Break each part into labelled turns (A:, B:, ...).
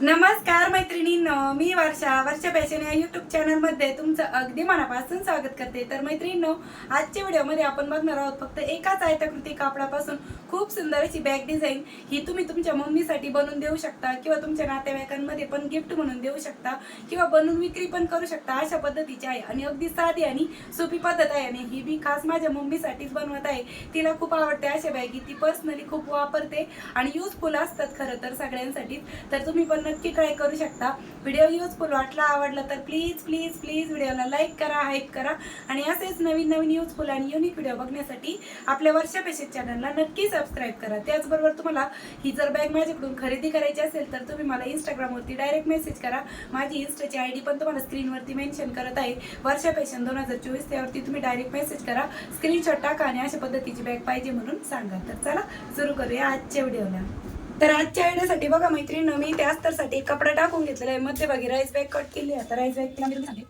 A: नमस्कार मैत्रिणींनो मी वर्षा. वर्षा पॅशन या युट्यूब चॅनलमध्ये तुमचं अगदी मनापासून स्वागत करते. तर मैत्रिणींनो आजच्या व्हिडिओमध्ये आपण बघणार आहोत फक्त एकाच आयताकृती कापडापासून खूप सुंदर अशी बॅग डिझाईन ही तुम्ही तुमच्या मम्मीसाठी बनवून देऊ शकता किंवा तुमच्या नातेवाईकांमध्ये पण गिफ्ट म्हणून देऊ शकता किंवा बनवून विक्री पण करू शकता. अशा पद्धतीची आहे आणि अगदी साधी आणि सोपी पद्धत आहे आणि ही मी खास माझ्या मम्मीसाठीच बनवत आहे. तिला खूप आवडते अशा बॅगी. ती पर्सनली खूप वापरते आणि युजफुल असतात खरं तर सगळ्यांसाठी तर तुम्ही पण नक्की ट्राय करू शकता. व्हिडिओ युजफुल वाटला आवडला तर प्लीज प्लीज प्लीज व्हिडिओला लाईक करा हाईप करा. आणि असेच नवीन नवीन युजफुल आणि युनिक व्हिडिओ बघण्यासाठी आपल्या वर्षा पेशेट चॅनलला नक्की सबस्क्राईब करा. त्याचबरोबर तुम्हाला ही जर बॅग माझ्याकडून खरेदी करायची असेल तर तुम्ही मला इंस्टाग्रामवरती डायरेक्ट मेसेज करा. माझी इन्स्टाची आय डी पण तुम्हाला स्क्रीनवरती मेन्शन करत आहे. वर्षा पेशन दोन हजार चोवीस त्यावरती तुम्ही डायरेक्ट मेसेज करा. स्क्रीनशॉट टाका आणि अशा पद्धतीची बॅग पाहिजे म्हणून सांगा. तर चला सुरू करूया आजच्या व्हिडिओला तर आजच्या आयडियासाठी बघा मैत्रिणी मी त्या अस्तरसाठी कपडा टाकून घेतलेला आहे मध्यभागी राईस बॅग कट केली आहे. आता राईस बॅग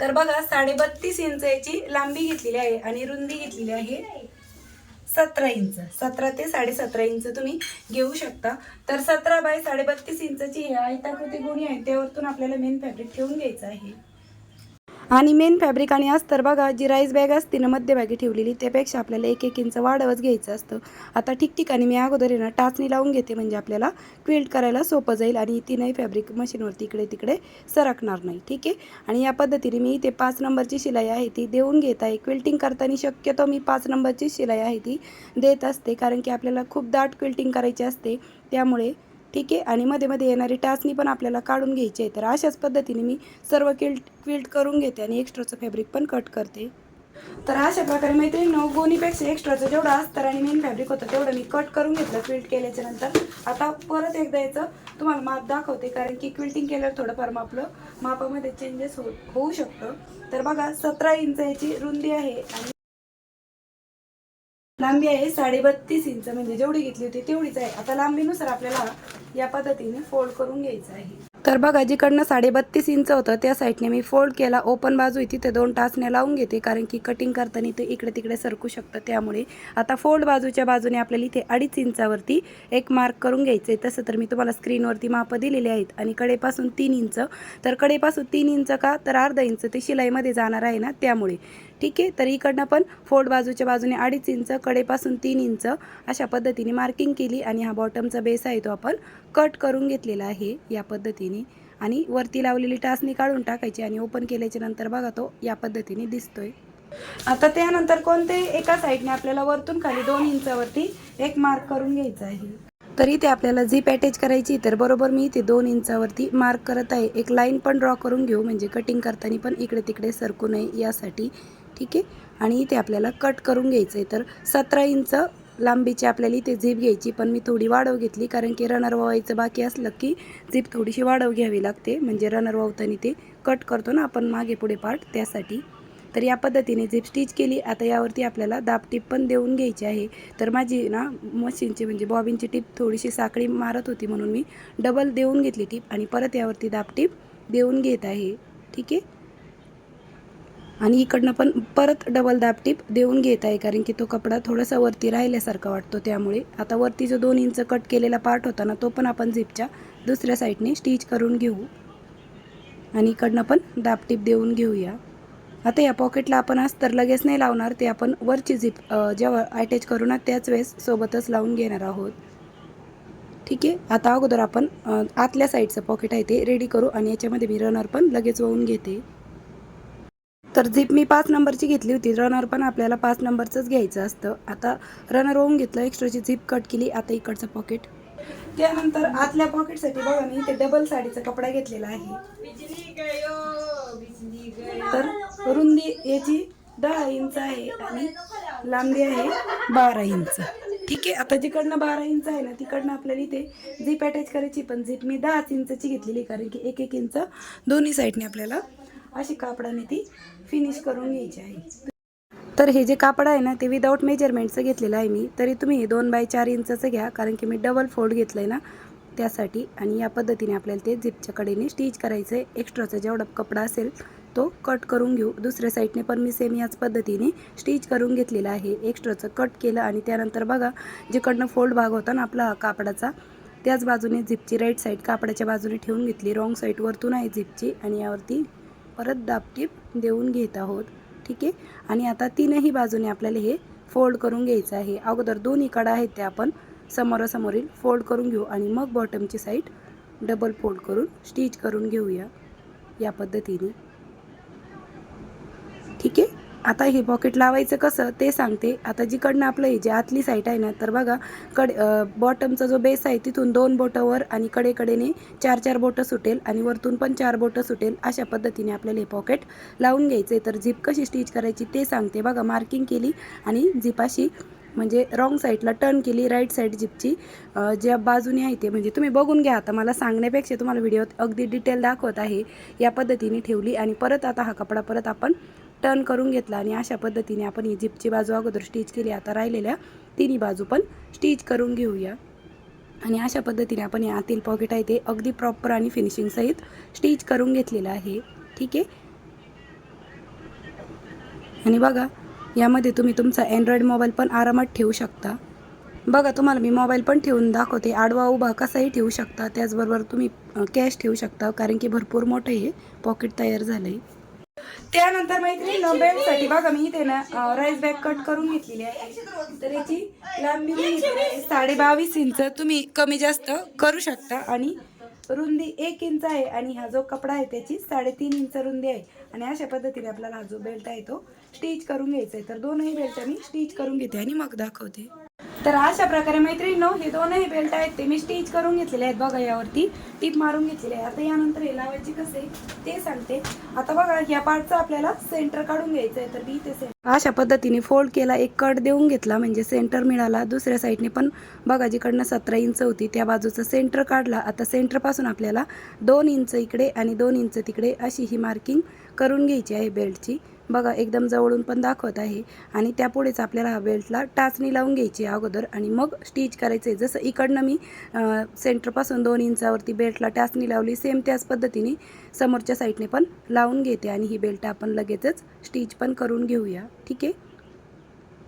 A: तर बघा साडे बत्तीस इंच याची लांबी घेतलेली आहे आणि रुंदी घेतलेली आहे सतरा इंच. सतरा ते साडे सतरा इंच तुम्ही घेऊ शकता. तर सतरा बाय साडे बत्तीस इंचची आयताकृती गुणी आहे. त्यावरतून आपल्याला मेन फॅब्रिक ठेवून घ्यायचं आहे. आणि मेन फॅब्रिक आणि अस्तर बघा जी राईस बॅग असते ना मध्यभागी ठेवलेली त्यापेक्षा आपल्याला एक एक इंच वाढवच घ्यायचं असतं. आता ठिकठिकाणी मी अगोदर आहे ना टाचणी लावून घेते म्हणजे आपल्याला क्विल्ट करायला सोपं जाईल आणि तीनही फॅब्रिक मशीनवरती इकडे तिकडे सरकणार नाही ठीक आहे? आणि या पद्धतीने मी इथे पाच नंबरची शिलाई आहे ती देऊन घेत आहे. क्विल्टिंग करताना शक्यतो मी पाच नंबरची शिलाई आहे ती देत असते कारण की आपल्याला खूप दाट क्विल्टिंग करायची असते त्यामुळे ठीक आहे? आणि मध्ये मध्ये येणारी टाचणी पण आपल्याला काढून घ्यायची आहे. तर अशाच पद्धतीने मी सर्व किल्ट क्विल्ट करून घेते आणि एक्स्ट्राचं फॅब्रिक पण कट करते. तर अशा प्रकारे मैत्रिणीनं गोणीपेक्षा एक्स्ट्राचं जेवढं असतं आणि मेन फॅब्रिक होतं तेवढं मी कट करून घेतलं क्विल्ट केल्याच्यानंतर. आता परत एकदा याचं तुम्हाला माप दाखवते कारण की क्विल्टिंग केल्यावर थोडंफार मापलं मापामध्ये चेंजेस हो होऊ शकतं. तर बघा सतरा इंच याची रुंदी आहे आणि लांबी आहे साडे बत्तीस इंच म्हणजे जेवढी घेतली होती तेवढीच आहे. आता लांबीनुसार आपल्याला या पद्धतीने फोल्ड करून घ्यायचं आहे. तर बघा जिकडनं साडे बत्तीस इंच होतं त्या साईडने मी फोल्ड केला. ओपन बाजू आहे तिथे दोन टाचण्या लावून घेते कारण की कटिंग करताना ते इकडे तिकडे सरकू शकतं त्यामुळे. आता फोल्ड बाजूच्या बाजूने आपल्याला इथे अडीच इंचावरती एक मार्क करून घ्यायचं आहे. तसं तर मी तुम्हाला स्क्रीनवरती मापं दिलेली आहेत. आणि कडेपासून तीन इंच. तर कडेपासून तीन इंच का तर अर्धा इंच. ते शिलाईमध्ये जाणार आहे ना त्यामुळे. ठीक आहे? तर इकडनं पण फोल्ड बाजूच्या बाजूने अडीच इंच कडेपासून तीन इंच अशा पद्धतीने मार्किंग केली आणि हा बॉटमचा बेस आहे तो आपण कट करून घेतलेला आहे या पद्धतीने. आणि वरती लावलेली टाचणी काढून टाकायची आणि ओपन केल्याच्यानंतर बघा तो या पद्धतीने दिसतोय. आता त्यानंतर कोणते? एका साईडने आपल्याला वरतून खाली दोन इंचावरती एक मार्क करून घ्यायचा आहे. तर इथे आपल्याला झीप अटॅच करायची तर बरोबर मी इथे दोन इंचावरती मार्क करत आहे. एक लाईन पण ड्रॉ करून घेऊ म्हणजे कटिंग करताना पण इकडे तिकडे सरकू नये यासाठी. ठीक आहे? आणि ते आपल्याला कट करून घ्यायचं आहे तर सतरा इंच लांबीची आपल्याला इथे झीप घ्यायची पण मी थोडी वाढव घेतली कारण की रनर वावायचं बाकी असलं की झीप थोडीशी वाढव घ्यावी लागते. म्हणजे रनर वावताना ते कट करतो ना आपण मागे पुढे पार्ट त्यासाठी. तर या पद्धतीने झीप स्टिच केली. आता यावरती आपल्याला दाब टीप पण देऊन घ्यायची आहे. तर माझी ना मशीनची म्हणजे बॉबिनची टीप थोडीशी साखळी मारत होती म्हणून मी डबल देऊन घेतली टीप आणि परत यावरती दाब टीप देऊन घेत आहे. ठीक आहे? आणि इकडनं पण परत डबल दाब टीप देऊन घेत आहे कारण की तो कपडा थोडासा वरती राहिल्यासारखा वाटतो त्यामुळे. आता वरती जो दोन इंच कट केलेला पार्ट होता ना तो पण आपण झिपच्या दुसऱ्या साईडने स्टिच करून घेऊ. आणि इकडनं पण दाब टीप देऊन घेऊया. आता या पॉकेटला आपण अस्तर लगेच नाही लावणार ते आपण वरची झिप जेव्हा अटॅच करू ना त्याच वेळेस सोबतच लावून घेणार आहोत. ठीक आहे? आता अगोदर आपण आतल्या साईडचं पॉकेट आहे ते रेडी करू आणि याच्यामध्ये मी रनर पण लगेच वाहून घेते. तर झिप मी पाच नंबरची घेतली होती. रनर पण आपल्याला पाच नंबरचंच घ्यायचं असतं. आता रनर होऊन घेतलं एक्स्ट्राची झिप कट केली आता इकडचं पॉकेट त्यानंतर आतल्या पॉकेटसाठी बघा मी इथे डबल साडीचा कपडा घेतलेला आहे. तर रुंदी याची दहा इंच आहे आणि लांबी आहे बारा इंच ठीक आहे आता जिकडनं बारा इंच आहे ना तिकडनं आपल्याला इथे झीप अटॅच करायची. पण झीप मी दहाच इंचची घेतलेली कारण की एक एक इंच दोन्ही साईडने आपल्याला अशी कापडाने ती फिनिश करून घ्यायची आहे. तर हे जे कापड आहे ना ते विदाऊट मेजरमेंटचं घेतलेलं आहे मी. तरी तुम्ही हे दोन बाय चार इंचचं घ्या कारण की मी डबल फोल्ड घेतलं आहे ना त्यासाठी. आणि या पद्धतीने आपल्याला ते झिपच्या कडेने स्टिच करायचं आहे एक्स्ट्राचा जेवढा कपडा असेल तो कट करून घेऊ. दुसऱ्या साईडने पण मी सेम याच पद्धतीने स्टिच करून घेतलेला आहे. एक्स्ट्राचं कट केलं आणि त्यानंतर बघा जिकडनं फोल्ड भाग होता ना आपला कापडाचा त्याच बाजूने झिपची राईट साईड कापडाच्या बाजूने ठेवून घेतली. रॉंग साईड वरतून आहे झिपची आणि यावरती परत दाबटीप देऊन घेत आहोत. ठीक आहे? आणि आता तीनही बाजूने आपल्याला हे फोल्ड करून घ्यायचं आहे. अगोदर दोन्ही कडा आहेत ते आपण समोरासमोरील फोल्ड करून घेऊ आणि मग बॉटमची साईड डबल फोल्ड करून स्टिच करून घेऊया या पद्धतीने. ठीक आहे? आता हे पॉकेट लावायचं कसं ते सांगते. आता जिकडनं आपलं हे जे आतली साईट आहे ना तर बघा कड बॉटमचा जो बेस आहे तिथून दोन बोटं वर आणि कडेकडेने चार चार बोटं सुटेल आणि वरतून पण चार बोटं सुटेल अशा पद्धतीने आपल्याला हे पॉकेट लावून घ्यायचं तर झिप कशी स्टिच करायची ते सांगते. बघा मार्किंग केली आणि झिपाशी म्हणजे रॉंग साईडला टर्न केली राईट साईड जिपची ज्या बाजूने आहे ते म्हणजे तुम्ही बघून घ्या. आता मला सांगण्यापेक्षा तुम्हाला व्हिडिओत अगदी डिटेल दाखवत आहे. या पद्धतीने ठेवली आणि परत आता हा कपडा परत आपण टर्न करून घेतला आणि अशा पद्धतीने आपण ही जिपची बाजू अगोदर स्टिच केली आता राहिलेल्या तिन्ही बाजू पण स्टिच करून घेऊया. आणि अशा पद्धतीने आपण या आतील पॉकेट आहे ते अगदी प्रॉपर आणि फिनिशिंगसहित स्टिच करून घेतलेलं आहे. ठीक आहे? आणि बघा यामध्ये तुम्ही तुमचा अँड्रॉइड मोबाईल पण आरामात ठेवू शकता. बघा तुम्हाला मी मोबाईल पण ठेवून दाखवते. आडवा उभा कसाही ठेवू शकता. त्याचबरोबर तुम्ही कॅश ठेवू शकता कारण की भरपूर मोठं हे पॉकेट तयार झालं आहे त्यानंतर मैत्रिणी बेल्टसाठी बघा मी इथे ना राईस बॅग कट करून घेतलेली आहे. तर याची लांबी मी साडे बावीस इंच तुम्ही कमी जास्त करू शकता. आणि रुंदी एक इंच आहे आणि हा जो कपडा आहे त्याची साडेतीन इंच रुंदी आहे. आणि अशा पद्धतीने आपल्याला हा जो बेल्ट आहे तो स्टिच करून घ्यायचा आहे. तर दोनही बेल्ट मी स्टिच करून घेते आणि मग दाखवते. तर अशा प्रकारे मैत्रिणींनो हे दोनही बेल्ट आहेत ते मी स्टिच करून घेतलेले आहेत बघा यावरती. टीप मारून घेतलेले आहे आता यानंतर हे लावायची कसे ते सांगते. आता बघा या पार्टचा आपल्याला सेंटर काढून घ्यायचं आहे तर मी ते सेंटर अशा पद्धतीने फोल्ड केला एक कट देऊन घेतला म्हणजे सेंटर मिळाला. दुसऱ्या साईडने पण बघा जिकडनं सतरा इंच होती त्या बाजूचं सेंटर काढला. आता सेंटरपासून आपल्याला दोन इंच इकडे आणि दोन इंच तिकडे अशी ही मार्किंग करून घ्यायची आहे बेल्टची बघा एकदम जवळून पण दाखवत आहे. आणि त्यापुढेच आपल्याला हा बेल्टला टाचणी लावून घ्यायची अगोदर आणि मग स्टिच करायचं आहे जसं इकडनं मी सेंटरपासून दोन इंचावरती बेल्टला टाचणी लावली सेम त्याच पद्धतीने समोरच्या साईडने पण लावून घेते आणि ही बेल्ट आपण लगेचच स्टिच पण करून घेऊया. ठीक आहे?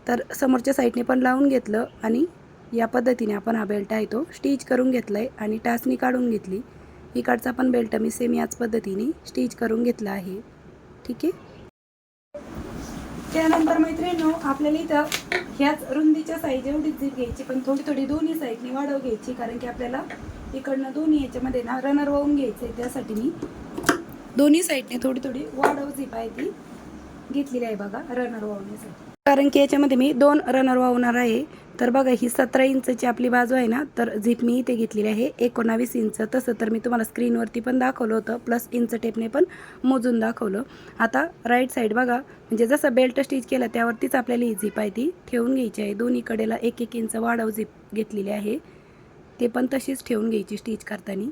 A: तर समोरच्या साईडने पण लावून घेतलं आणि या पद्धतीने आपण हा बेल्ट आहे तो स्टिच करून घेतला आहे आणि टाचणी काढून घेतली. इकडचा पण बेल्ट मी सेम याच पद्धतीने स्टिच करून घेतला आहे. ठीक आहे? त्यानंतर मैत्रिणींनो आपल्याला इथं ह्याच रुंदीच्या साईज एवढीच झीप घ्यायची पण थोडी थोडी दोन्ही साईडनी वाढव घ्यायची कारण की आपल्याला इकडनं दोन्ही याच्यामध्ये ना रनर वाहून घ्यायचं आहे त्यासाठी मी दोन्ही साईडने थोडी थोडी वाढव झीप आहे ती घेतलेली आहे बघा रनर वाहवण्यासाठी. कारण की याच्यामध्ये मी दोन रनर वाहणार आहे. तर बघा ही सतरा इंचची आपली बाजू आहे ना तर झीप मी इथे घेतलेली आहे. एकोणावीस इंच. तसं तर मी तुम्हाला स्क्रीनवरती पण दाखवलं होतं प्लस इंच टेपने पण मोजून दाखवलं. आता राईट साईड बघा म्हणजे जसं बेल्ट स्टिच केलं त्यावरतीच आपल्याला ही झीप आहे ती ठेवून घ्यायची आहे. दोन्ही कडेला एक एक इंच वाढव झीप घेतलेली आहे. ते पण तशीच ठेवून घ्यायची स्टिच करताना.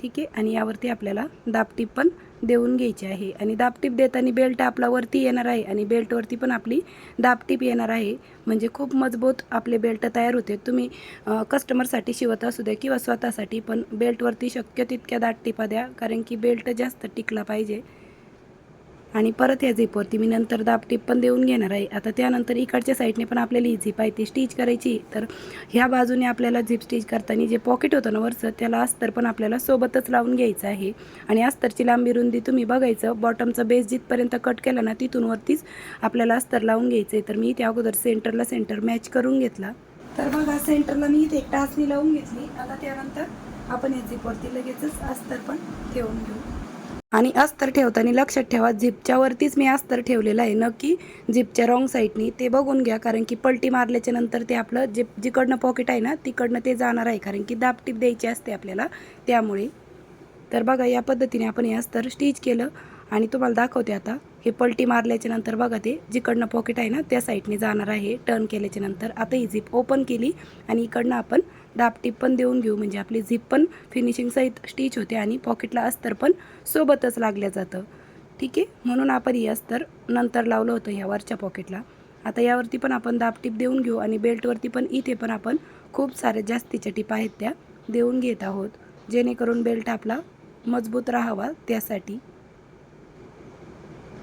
A: ठीक आहे? आणि यावरती आपल्याला दाबटीप पण देऊन घ्यायची आहे. आणि दाबटीप देताना बेल्ट आपला वरती येणार आहे आणि बेल्टवरती पण आपली दाबटीप येणार आहे. म्हणजे खूप मजबूत आपले बेल्ट तयार होते. तुम्ही कस्टमरसाठी शिवत असू द्या किंवा स्वतःसाठी पण बेल्टवरती शक्य तितक्या दाट टिपा द्या. कारण की बेल्ट जास्त टिकला पाहिजे. आणि परत या झिपवरती मी नंतर दाबटीप पण देऊन घेणार आहे. आता त्यानंतर इकडच्या साईडने पण आपल्याला ही झिप आहे ती स्टिच करायची तर ह्या बाजूने आपल्याला झिप स्टिच करताना जे पॉकेट होतं ना वरचं त्याला अस्तर पण आपल्याला सोबतच लावून घ्यायचं आहे. आणि अस्तरची लांबी रुंदी तुम्ही बघायचं बॉटमचा बेस जिथपर्यंत कट केला ना तिथून वरतीच आपल्याला अस्तर लावून घ्यायचं आहे. तर मी त्या अगोदर सेंटरला सेंटर मॅच करून घेतला. तर बघा सेंटरला मी इथे एक टाचणी लावून घेतली. आता त्यानंतर आपण या झिपवरती लगेचच अस्तर पण ठेवून घेऊ. आणि अस्तर ठेवताना लक्षात ठेवा झिपच्या वरतीच मी अस्तर ठेवलेलं आहे. नक्की झिपच्या रॉंग साईडनी ते बघून घ्या कारण की पलटी मारल्याच्या नंतर ते आपलं जे जिकडनं पॉकेट आहे ना तिकडनं ते जाणार आहे कारण की दाबटीप द्यायची असते आपल्याला. त्यामुळे तर बघा या पद्धतीने आपण हे अस्तर स्टिच केलं आणि तुम्हाला दाखवते आता. हे पलटी मारल्याच्या नंतर बघा ते जिकडनं पॉकेट आहे ना त्या साईडने जाणार आहे टर्न केल्याच्यानंतर. आता ही झिप ओपन केली आणि इकडनं आपण दापटीप पण देऊन घेऊ. म्हणजे आपली झिप पण फिनिशिंग सहित स्टिच होते आणि पॉकेटला अस्तर पण सोबतच लागल्या जातं. ठीक आहे? म्हणून आपण हे अस्तर नंतर लावलं होतं ह्या वरच्या पॉकेटला आता यावरती पण आपण दापटीप देऊन घेऊ आणि बेल्टवरती पण इथे पण आपण खूप साऱ्या जास्तीच्या टिप आहेत त्या देऊन घेत आहोत. जेणेकरून बेल्ट आपला मजबूत राहावा त्यासाठी.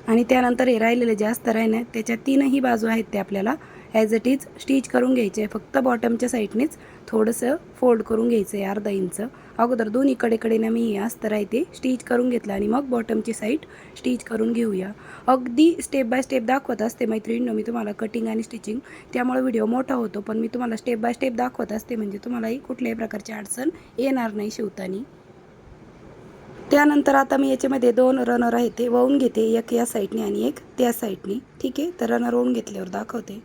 A: आणि त्यानंतर हे राहिलेले जे अस्तर आहे ना त्याच्या तीनही बाजू आहेत ते आपल्याला ॲज इट इज स्टिच करून घ्यायचे. आहे फक्त बॉटमच्या साईडनेच थोडंसं फोल्ड करून घ्यायचं आहे अर्धा इंच अगोदर दोन्ही ना मी हे अस्तर आहे ते स्टिच करून घेतलं आणि मग बॉटमची साईड स्टिच करून घेऊया. अगदी स्टेप बाय स्टेप दाखवत असते मैत्रिणीनं मी तुम्हाला कटिंग आणि स्टिचिंग त्यामुळे व्हिडिओ मोठा होतो पण मी तुम्हाला स्टेप बाय स्टेप दाखवत असते म्हणजे तुम्हालाही कुठल्याही प्रकारची अडचण येणार नाही शिवताना. त्यानंतर आता मी याच्यामध्ये दोन रनर आहे ते वाहून घेते एक या साईडने आणि एक त्या साईडने ठीक आहे? तर रनर वाहून घेतल्यावर दाखवते.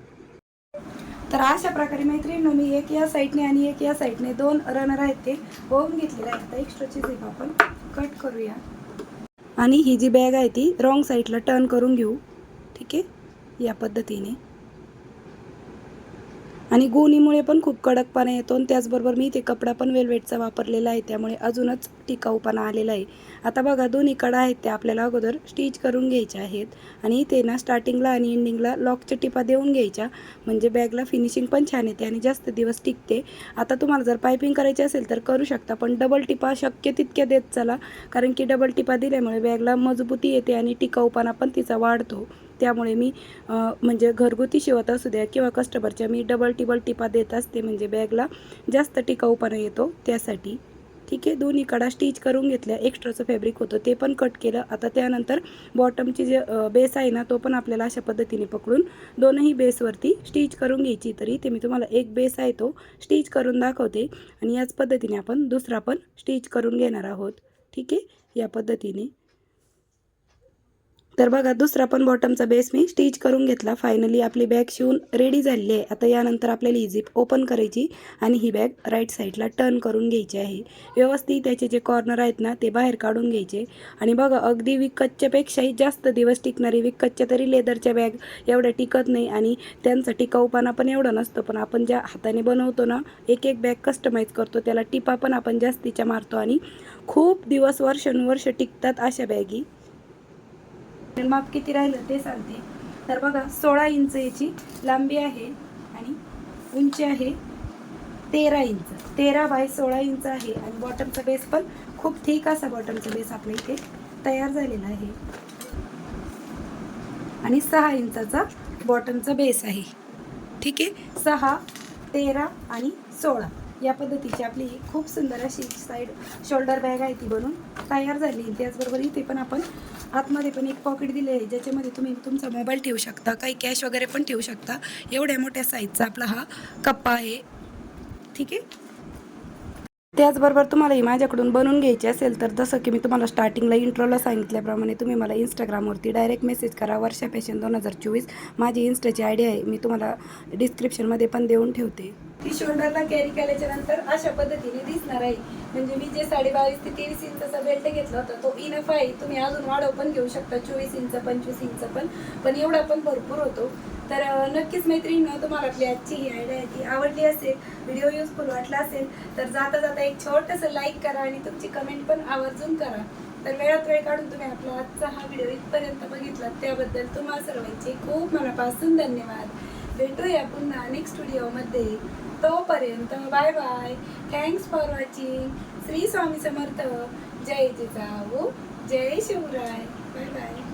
A: तर अशा प्रकारे मैत्रिणींनो मी एक या साईडने आणि एक या साईडने दोन रनर आहेत ते होऊन घेतलेले आहेत. एक्स्ट्राची झिप आपण कट करूया. आणि ही जी बॅग आहे ती रॉंग साईडला टर्न करून घेऊ. ठीक आहे? या पद्धतीने. आणि गोणीमुळे पण खूप कडकपणा येतो आणि त्याचबरोबर मी इथे कपडा पण वेलवेटचा वापरलेला आहे त्यामुळे अजूनच टिकाऊपणा आलेला आहे. आता बघा दोन्ही कडा आहेत त्या आपल्याला अगोदर स्टिच करून घ्यायच्या आहेत आणि इथे ना स्टार्टिंगला आणि एंडिंगला लॉकच्या टिपा देऊन घ्यायच्या म्हणजे बॅगला फिनिशिंग पण छान येते आणि जास्त दिवस टिकते. आता तुम्हाला जर पायपिंग करायची असेल तर करू शकता पण डबल टिपा शक्य तितक्या देत चला कारण की डबल टिपा दिल्यामुळे बॅगला मजबूती येते आणि टिकाऊपणा पण तिचा वाढतो. त्यामुळे मी म्हणजे घरगुती शिवत असू द्या किंवा कस्टमरच्या मी डबल टिबल टिपा देत असते म्हणजे बॅगला जास्त टिकाऊपणा येतो त्यासाठी. ठीक आहे? दोन्ही कडा स्टिच करून घेतल्या. एक्स्ट्राचं फॅब्रिक होतं ते पण कट केलं. आता त्यानंतर बॉटमची जे बेस आहे ना तो पण आपल्याला अशा पद्धतीने पकडून दोनही बेसवरती स्टिच करून घ्यायची. तरी ते मी तुम्हाला एक बेस आहे तो स्टिच करून दाखवते आणि याच पद्धतीने आपण दुसरा पण स्टिच करून घेणार आहोत. ठीक आहे? या पद्धतीने. तर बघा दुसरा पण बॉटमचा बेस मी स्टिच करून घेतला. फायनली आपली बॅग शिवून रेडी झालेली आहे. आता यानंतर आपल्याला ही झिप ओपन करायची आणि ही बॅग राईट साईडला टर्न करून घ्यायची आहे. व्यवस्थित त्याचे जे कॉर्नर आहेत ना ते बाहेर काढून घ्यायचे. आणि बघा अगदी विकतच्यापेक्षाही जास्त दिवस टिकणारी विकतच्या तरी लेदरच्या बॅग एवढ्या टिकत नाही. आणि त्यांचा टिकाऊपणा पण एवढा नसतो. पण आपण ज्या हाताने बनवतो ना एक एक बॅग कस्टमाइज करतो त्याला टिपा पण आपण जास्तीच्या मारतो. आणि खूप दिवस वर्षानुवर्ष टिकतात अशा बॅगी माप किती राहिलं ते सांगते. तर बघा सोळा इंच याची लांबी आहे आणि उंची आहे तेरा इंच. तेरा बाय सोळा इंच आहे आणि बॉटमचा बेस पण खूप ठीक असा बॉटमचा बेस आपल्या इथे तयार झालेला आहे. आणि सहा इंचाचा बॉटमचा बेस आहे. ठीक आहे? सहा तेरा आणि सोळा. या पद्धतीची आपली ही खूप सुंदर अशी साईड शोल्डर बॅग आहे ती बनून तयार झाली. त्याचबरोबर इथे पण आपण आतमध्ये पण एक पॉकेट दिले आहे ज्याच्यामध्ये तुम्ही तुमचा मोबाईल ठेवू शकता काही कॅश वगैरे पण ठेवू शकता. एवढ्या मोठ्या साईजचा आपला हा कप्पा आहे. ठीक आहे? त्याचबरोबर तुम्हालाही माझ्याकडून बनवून घ्यायची असेल तर जसं की मी तुम्हाला स्टार्टिंगला इंट्रोला सांगितल्याप्रमाणे तुम्ही मला इंस्टाग्रामवरती डायरेक्ट मेसेज करा. वर्षा फॅशन दोन हजार चोवीस. माझी इन्स्टाची आयडी आहे. मी तुम्हाला डिस्क्रिप्शनमध्ये पण देऊन ठेवते. ती शोल्डरला कॅरी केल्याच्यानंतर अशा पद्धतीने दिसणार आहे. म्हणजे मी जे साडे बावीस ते तेवीस इंचाचा बेल्ट घेतला होता तो इनफ आहे. तुम्ही अजून वाढव पण घेऊ शकता. चोवीस इंच पंचवीस इंच पण. पण एवढा पण भरपूर होतो. तर नक्कीच मैत्रिणी तुम्हाला आपली आजची ही आयडिया आहे ती आवडली असेल व्हिडिओ युजफुल वाटला असेल तर जाता जाता एक छोटंसं लाईक करा आणि तुमची कमेंट पण आवर्जून करा. तर वेळात वेळ काढून तुम्ही आपला आजचा हा व्हिडिओ इथपर्यंत बघितला त्याबद्दल तुम्हाला सर्वांचे खूप मनापासून धन्यवाद. भेटूया पुन्हा नेक्स्ट व्हिडिओमध्ये तोपर्यंत bye bye thanks for watching Shri Swami Samarth. जय जिजाऊ. जय शिवराय. Bye bye